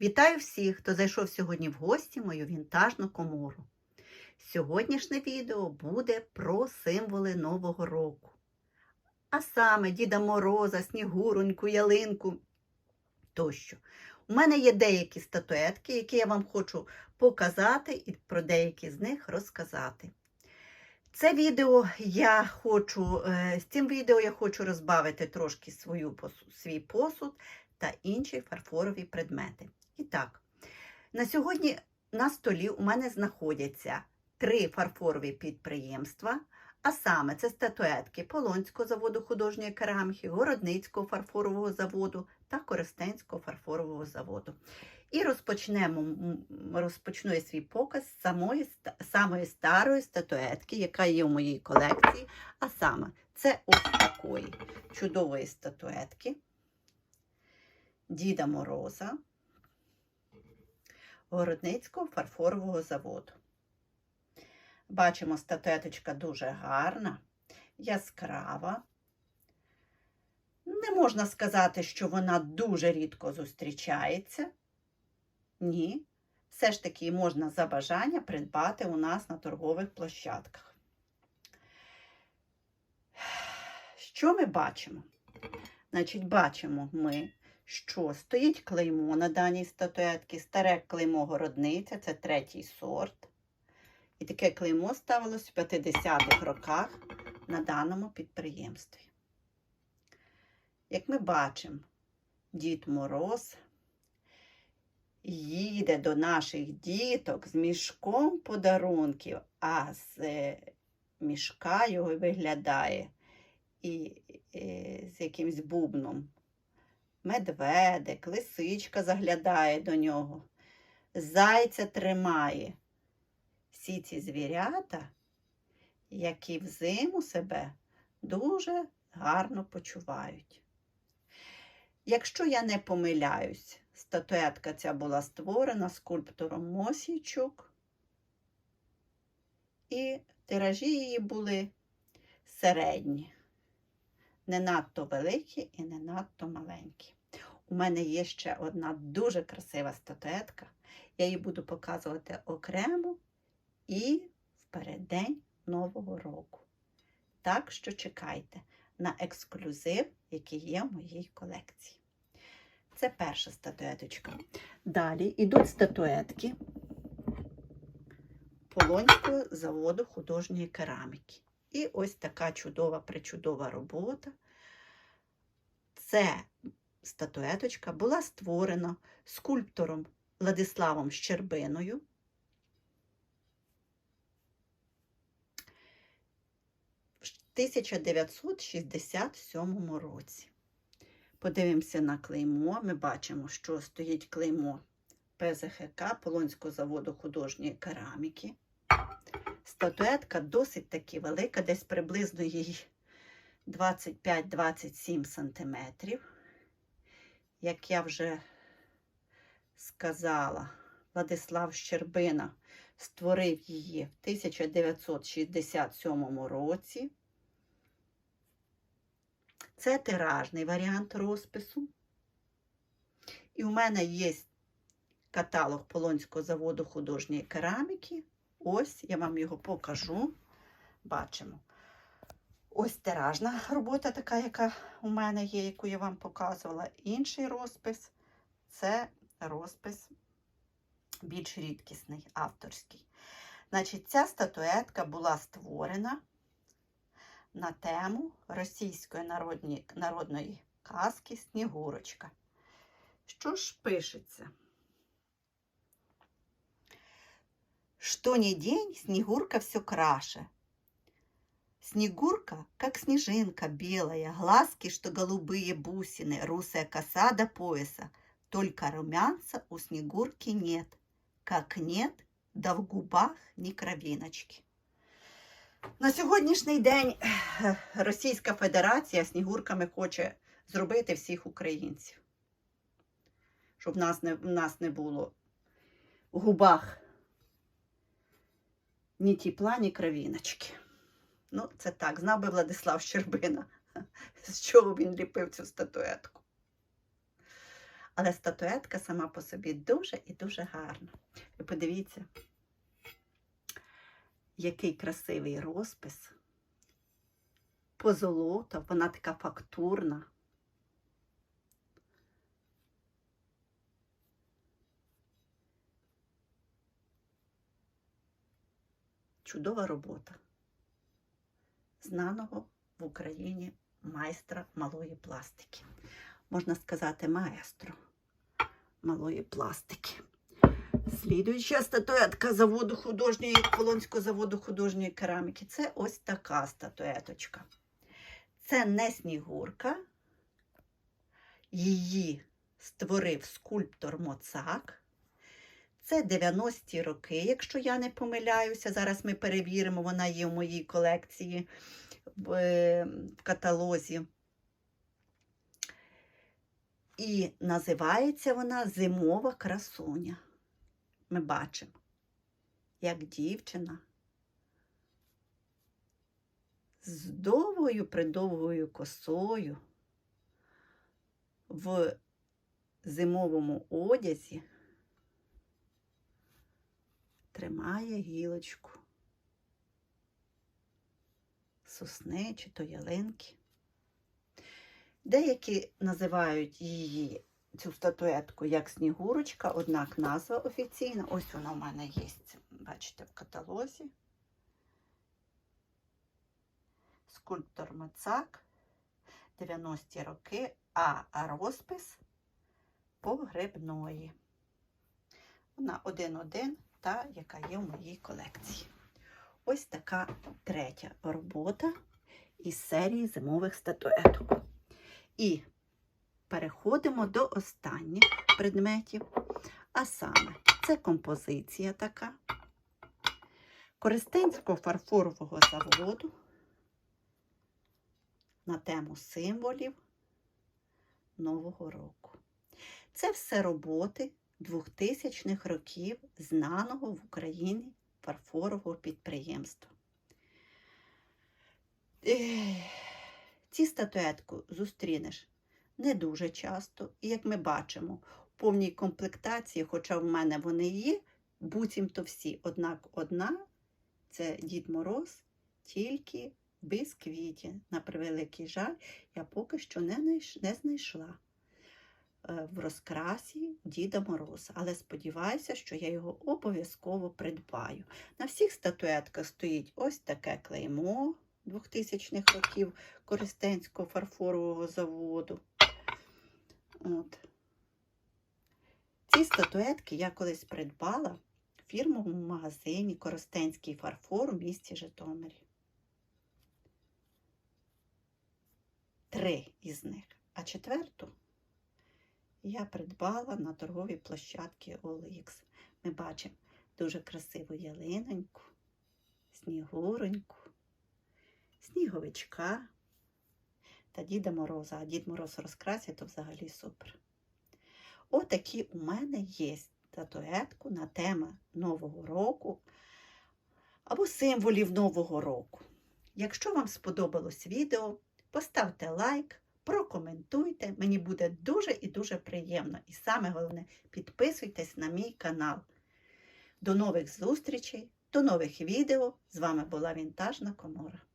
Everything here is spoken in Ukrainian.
Вітаю всіх, хто зайшов сьогодні в гості мою вінтажну комору. Сьогоднішнє відео буде про символи Нового року. А саме Діда Мороза, Снігуроньку, ялинку тощо. У мене є деякі статуетки, які я вам хочу показати і про деякі з них розказати. Це відео я хочу, е, з цим відео я хочу розбавити трошки свою, свій посуд та інші фарфорові предмети. І так, на сьогодні на столі у мене знаходяться три фарфорові підприємства, а саме це статуетки Полонського заводу художньої кераміки, Городницького фарфорового заводу та Коростенського фарфорового заводу. І розпочнемо, розпочну свій показ з самої, самої старої статуетки, яка є у моїй колекції. А саме, це ось такої чудової статуетки Діда Мороза Городницького фарфорового заводу. Бачимо, статуеточка дуже гарна, яскрава. Не можна сказати, що вона дуже рідко зустрічається. Ні. Все ж таки можна за бажання придбати у нас на торгових площадках. Що ми бачимо? Значить, бачимо ми, що стоїть клеймо на даній статуетці, старе клеймо городниця, це третій сорт. І таке клеймо ставилось в 50-х роках на даному підприємстві. Як ми бачимо, Дід Мороз їде до наших діток з мішком подарунків, а з е, мішка його виглядає і, е, з якимсь бубном. Медведик, лисичка заглядає до нього, зайця тримає. Всі ці звірята, які взиму себе дуже гарно почувають. Якщо я не помиляюсь, статуетка ця була створена скульптором Мосійчук, і тиражі її були середні, не надто великі і не надто маленькі. У мене є ще одна дуже красива статуетка. Я її буду показувати окремо і в переддень Нового року. Так що чекайте на ексклюзив, який є в моїй колекції. Це перша статуеточка. Далі йдуть статуетки Полонського заводу художньої кераміки. І ось така чудова, причудова робота. Це статуеточка була створена скульптором Владиславом Щербиною. в 1967 році. Подивимося на клеймо. Ми бачимо, що стоїть клеймо ПЗХК Полонського заводу художньої кераміки. Статуетка досить таки велика, десь приблизно їй 25-27 см. Як я вже сказала, Владислав Щербина створив її в 1967 році. Це тиражний варіант розпису. І у мене є каталог Полонського заводу художньої кераміки. Ось я вам його покажу. Бачимо. Ось тиражна робота, така, яка у мене є, яку я вам показувала. Інший розпис це розпис більш рідкісний, авторський. Значить, ця статуетка була створена на тему російської народні, народної казки Снігурочка. Що ж пишеться? Что ни день, Снегурка все краше. Снегурка, как снежинка белая, глазки, что голубые бусины, русая коса до пояса. Только румянца у Снегурки нет. Как нет, да в губах ні кровіночки. На сьогоднішній день Російська Федерація снігурками хоче зробити всіх українців. Щоб в нас не, в нас не було в губах ні тіпла, ні кровіночки. Ну, це так, знав би Владислав Щербина, з чого він ліпив цю статуетку. Але статуетка сама по собі дуже і дуже гарна. Ви подивіться, який красивий розпис. Позолота, вона така фактурна. Чудова робота знаного в Україні майстра малої пластики. Можна сказати, маестро малої пластики. Слідуюча статуетка заводу художньої, Полонського заводу художньої кераміки. Це ось така статуеточка. Це не снігурка. Її створив скульптор Моцак. Це 90-ті роки, якщо я не помиляюся. Зараз ми перевіримо, вона є в моїй колекції е, в каталозі. І називається вона Зимова красуня. Ми бачимо, як дівчина з довгою придовгою косою в зимовому одязі тримає гілочку сосни чи то ялинки. Деякі називають її цю статуетку як снігурочка, однак назва офіційна. Ось вона в мене є, бачите, в каталозі. Скульптор Мацак, 90-ті роки, а розпис погребної. Вона один-один, та, яка є в моїй колекції. Ось така третя робота із серії зимових статуеток. І переходимо до останніх предметів. А саме, це композиція така Користенського фарфорового заводу на тему символів Нового року. Це все роботи 2000-х років знаного в Україні фарфорового підприємства. Ці статуетку зустрінеш не дуже часто, і як ми бачимо, в повній комплектації, хоча в мене вони є, буцімто всі. Однак одна це Дід Мороз, тільки без квіті. На превеликий жаль, я поки що не, знайшла в розкрасі Діда Мороза. Але сподіваюся, що я його обов'язково придбаю. На всіх статуетках стоїть ось таке клеймо 2000-х років Користенського фарфорового заводу. От. Ці статуетки я колись придбала в фірмовому магазині Коростенський фарфор у місті Житомирі. Три із них. А четверту я придбала на торговій площадці OLX. Ми бачимо дуже красиву ялиноньку, снігуроньку, сніговичка та Діда Мороза. А Дід Мороз розкрасить, то взагалі супер. Отакі у мене є статуетку на тему Нового року або символів Нового року. Якщо вам сподобалось відео, поставте лайк, прокоментуйте. Мені буде дуже і дуже приємно. І саме головне, підписуйтесь на мій канал. До нових зустрічей, до нових відео. З вами була Вінтажна Комора.